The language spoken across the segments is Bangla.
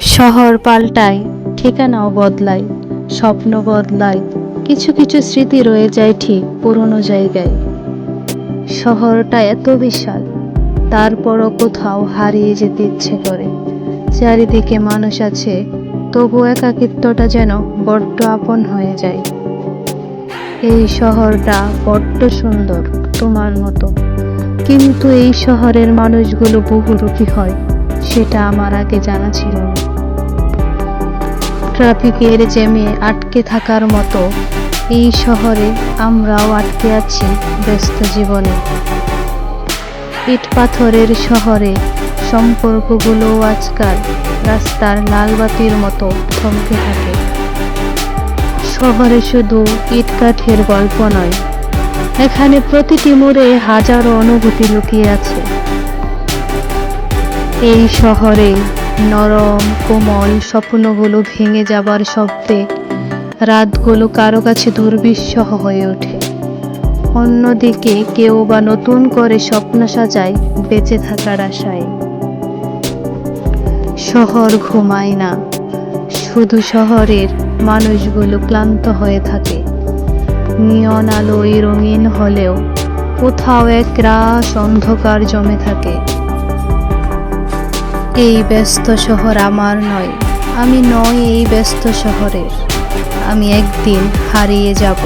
শহর পাল্টায়, ঠিকানাও বদলায়, স্বপ্ন বদলায়, কিছু কিছু স্মৃতি রয়ে যায় ঠিক পুরনো জায়গায়। শহরটা এত বিশাল, তারপরও কোথাও হারিয়ে যেতে ইচ্ছে করে। চারিদিকে মানুষ আছে, তবু একাকিত্বটা যেন বড্ড আপন হয়ে যায়। এই শহরটা বড্ড সুন্দর, তোমার মতো। কিন্তু এই শহরের মানুষগুলো বহুরূপী হয়, সেটা আমার আগে জানা ছিল না। ট্রাফিকের জ্যামে আটকে থাকার মতো এই শহরে আমরাও আটকে আছি ব্যস্ত জীবনে। ইট পাথরের শহরে সম্পর্কগুলো আজকাল রাস্তার লাল বাতির মতো থমকে থাকে। শহরে শুধু ইট কাঠের গল্প নয়, এখানে প্রতিটি মোড়ে হাজারো অনুভূতি লুকিয়ে আছে। এই শহরে নরম, কোমল, স্বপ্নগুলো ভেঙে যাবার শব্দে রাতগুলো কারও কাছে দুর্বিষহ হয়ে ওঠে। অন্যদিকে কেউ বা নতুন করে স্বপ্ন সাজায় বেঁচে থাকার আশায়। শহর ঘুমায় না, শুধু শহরের মানুষগুলো ক্লান্ত হয়ে থাকে। নিয়ন আলোয় রঙিন হলেও কোথাও এক রাস অন্ধকার জমে থাকে। এই ব্যস্ত শহর আমার নয়। আমি নই এই ব্যস্ত শহরের। আমি একদিন হারিয়ে যাব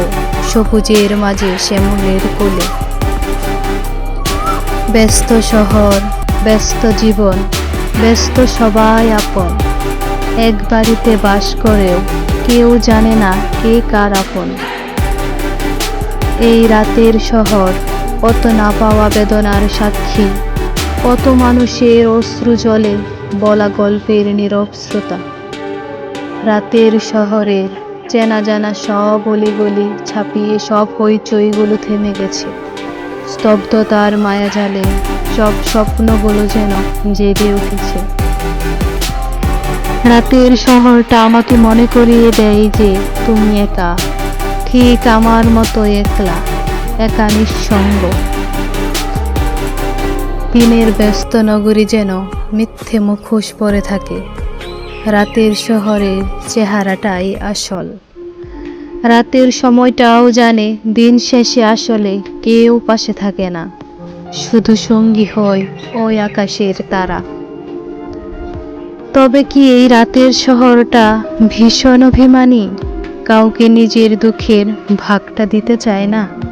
সবুজের মাঝে শ্যামলের কোলে। ব্যস্ত শহর, ব্যস্ত জীবন, ব্যস্ত সবাই আপন। এক বাড়িতে বাস করেও কেউ জানে না কে কার আপন। এই রাতের শহর কত না পাওয়া বেদনার সাক্ষী। কত মানুষের অশ্রু জলে বলা গল্পের নীরব শ্রোতা। রাতের শহরের চেনা জানা সব অলিগলি ছাপিয়ে সব হইচইগুলো থেমে গেছে। স্তব্ধতার মায়াজালে সব স্বপ্নগুলো যেন জেগে উঠেছে। রাতের শহরটা আমাকে মনে করিয়ে দেয় যে তুমি একা, ঠিক আমার মতো একলা, একা নিঃসঙ্গ। দিনের ব্যস্ত নগরী যেন মিথ্যে মুখোশ পরে থাকে। রাতের শহরের চেহারাটাই আসল। রাতের সময়টাও জানে দিন শেষে আসলে কেউ পাশে থাকে না। শুধু সঙ্গী হয় ওই আকাশের তারা। তবে কি এই রাতের শহরটা ভীষণ অভিমানী? কাউকে নিজের দুঃখের ভাগটা দিতে চায় না?